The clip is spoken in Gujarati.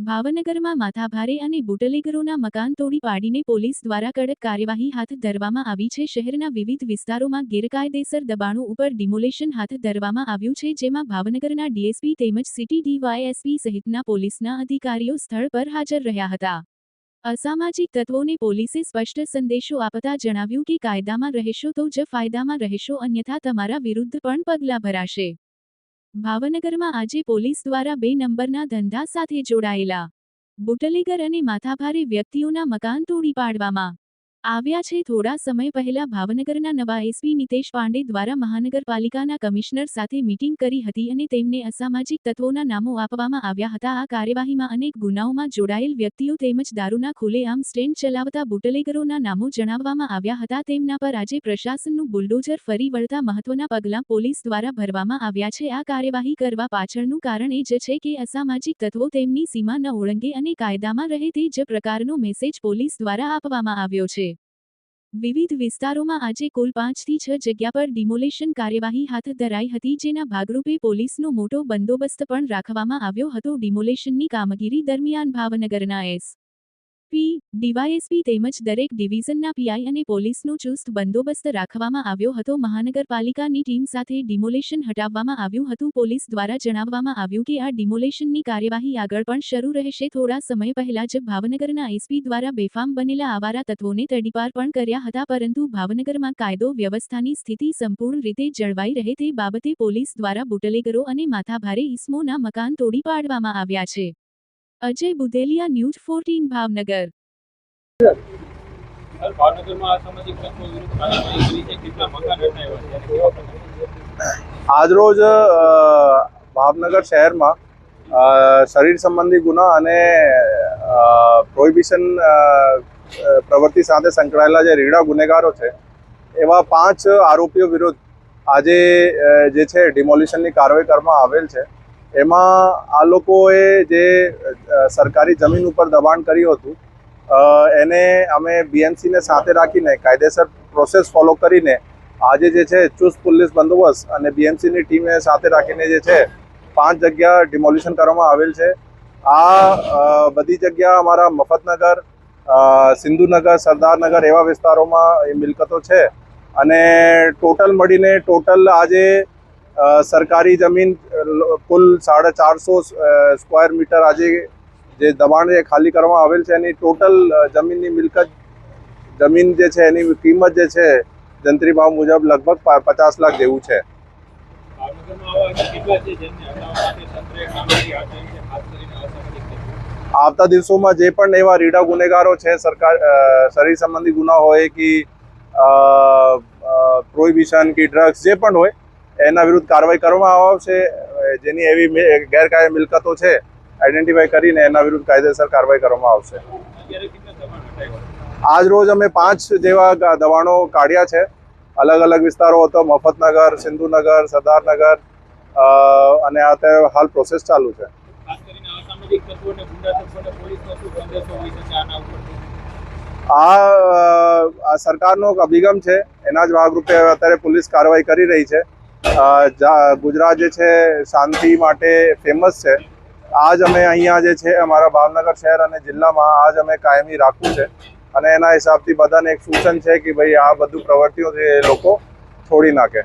ભાવનગરમાં માથાભારે અને બુટલેગરોના મકાન તોડી પાડીને પોલીસ દ્વારા કડક કાર્યવાહી હાથ ધરવામાં આવી છે. શહેરના વિવિધ વિસ્તારોમાં ગેરકાયદેસર દબાણો ઉપર ડિમોલેશન હાથ ધરવામાં આવ્યું છે, જેમાં ભાવનગરના ડીએસપી તેમજ સિટી ડીવાયએસપી સહિતના પોલીસના અધિકારીઓ સ્થળ પર હાજર રહ્યા હતા. અસામાજિક તત્વોને પોલીસે સ્પષ્ટ સંદેશો આપતા જણાવ્યું કે, કાયદામાં રહેશો તો જ ફાયદામાં રહેશો, અન્યથા તમારા વિરુદ્ધ પણ પગલાં ભરાશે. ભાવનગરમાં આજે પોલીસ દ્વારા બે નંબરના ધંધા સાથે જોડાયેલા. બુટલેગર અને માથાભારે વ્યક્તિઓના મકાન તોડી પાડવામાં આવ્યા છે થોડા સમય પહેલા ભાવનગરના નવા એસપી નિતેશ પાંડે દ્વારા મહાનગરપાલિકાના કમિશનર સાથે મીટિંગ કરી હતી અને તેમને અસામાજિક તત્વોના નામો આપવામાં આવ્યા હતા. આ કાર્યવાહીમાં અનેક ગુનાઓમાં જોડાયેલ વ્યક્તિઓ તેમજ દારૂના ખુલ્લેઆમ સ્ટેન્ડ ચલાવતા બુટલેગરોના નામો જણાવવામાં આવ્યા હતા. તેમના પર આજે પ્રશાસનનું બુલડોઝર ફરી વળતા મહત્વના પગલાં પોલીસ દ્વારા ભરવામાં આવ્યા છે. આ કાર્યવાહી કરવા પાછળનું કારણ એ જ છે કે અસામાજિક તત્વો તેમની સીમા ન ઓળંગે અને કાયદામાં રહે તે જ પ્રકારનો મેસેજ પોલીસ દ્વારા આપવામાં આવ્યો છે. વિવિધ વિસ્તારોમાં આજે કુલ પાંચથી છ જગ્યા પર ડિમોલેશન કાર્યવાહી હાથ ધરાઈ હતી, જેના ભાગરૂપે પોલીસનો મોટો બંદોબસ્ત પણ રાખવામાં આવ્યો હતો. ડિમોલેશનની કામગીરી દરમિયાન ભાવનગરના એસ. પી, ડીવાયએસપી તેમજ દરેક ડિવિઝનના પીઆઈ અને પોલીસનો ચુસ્ત બંદોબસ્ત રાખવામાં આવ્યો હતો. મહાનગરપાલિકાની ટીમ સાથે ડિમોલેશન હટાવવામાં આવ્યું હતું. પોલીસ દ્વારા જણાવવામાં આવ્યું કે આ ડિમોલેશનની કાર્યવાહી આગળ પણ શરૂ રહેશે. થોડા સમય પહેલા જ ભાવનગરના એસપી દ્વારા બેફામ બનેલા આવારા તત્વોને તડીપાર પણ કર્યા હતા, પરંતુ ભાવનગરમાં કાયદો વ્યવસ્થાની સ્થિતિ સંપૂર્ણ રીતે જળવાઈ રહે તે બાબતે પોલીસ દ્વારા બુટલેગરો અને માથાભારે ઇસમોના મકાન તોડી પાડવામાં આવ્યા છે. Ajay Budelia news fourteen Bhavnagar. આજરોજ ભાવનગર શહેરમાં શરીર સંબંધી ગુના અને પ્રોહિબિશન પ્રવૃત્તિ સાથે સંકળાયેલા જે રીડા ગુનેગારો છે એવા પાંચ આરોપીઓ વિરુદ્ધ આજે જે છે ડિમોલિશનની કાર્યવાહી કરવામાં આવેલ છે. એમાં આ લોકોએ જે સરકારી જમીન ઉપર દબાણ કર્યું હતું એને અમે બીએમસીને સાથે રાખીને, કાયદેસર પ્રોસેસ ફોલો કરીને, આજે જે છે, ચુસ્ત પોલીસ બંદોબસ્ત અને બીએમસીની ટીમે સાથે રાખીને જે છે, પાંચ જગ્યા ડિમોલિશન કરવામાં આવેલ છે. આ બધી જગ્યા અમારા મફતનગર સિંધુનગર, સરદારનગર એવા વિસ્તારોમાં એ મિલકતો છે. અને ટોટલ મળીને ટોટલ આજે સરકારી જમીન કુલ સાડા ચારસો સ્ક્વેર મીટર આજે જે દબાણ જે ખાલી કરવામાં આવેલ છે, એની ટોટલ જમીનની મિલકત, જમીન જે છે, એની કિંમત જે છે, જંત્રી ભાવ મુજબ લગભગ પચાસ લાખ જેવું છે. આવતા દિવસોમાં જે પણ એવા રીડા ગુનેગારો છે, સરકાર શરીર સંબંધી ગુના હોય કે પ્રોહિબિશન કે ડ્રગ્સ જે પણ હોય એના વિરુદ્ધ કાર્યવાહી કરવામાં આવશે જેની એવી ગેરકાયદે મિલકતો છે આઈડેન્ટિફાઈ કરીને એના વિરુદ્ધ કાયદેસર કાર્યવાહી કરવામાં આવશે. આજ રોજ અમે પાંચ જેવા દબાણો કાઢ્યા છે. અલગ અલગ વિસ્તારો હતો મફતનગર સિંધુનગર સરદારનગર અને અત્યારે હાલ પ્રોસેસ ચાલુ છે. આ આ સરકારનો અભિગમ છે. એના જ ભાગરૂપે અત્યારે પોલીસ કાર્યવાહી કરી રહી છે. ગુજરાત જે છે, શાંતિ માટે ફેમસ છે. આજ અમે અહીંયા જે છે, અમારા ભાવનગર શહેર અને જિલ્લામાં આજ અમે કાયમી રાખવું છે. અને એના હિસાબથી બધાને એક સૂચન છે કે ભાઈ આ બધું પ્રવૃત્તિઓ છે એ લોકો છોડી નાખે.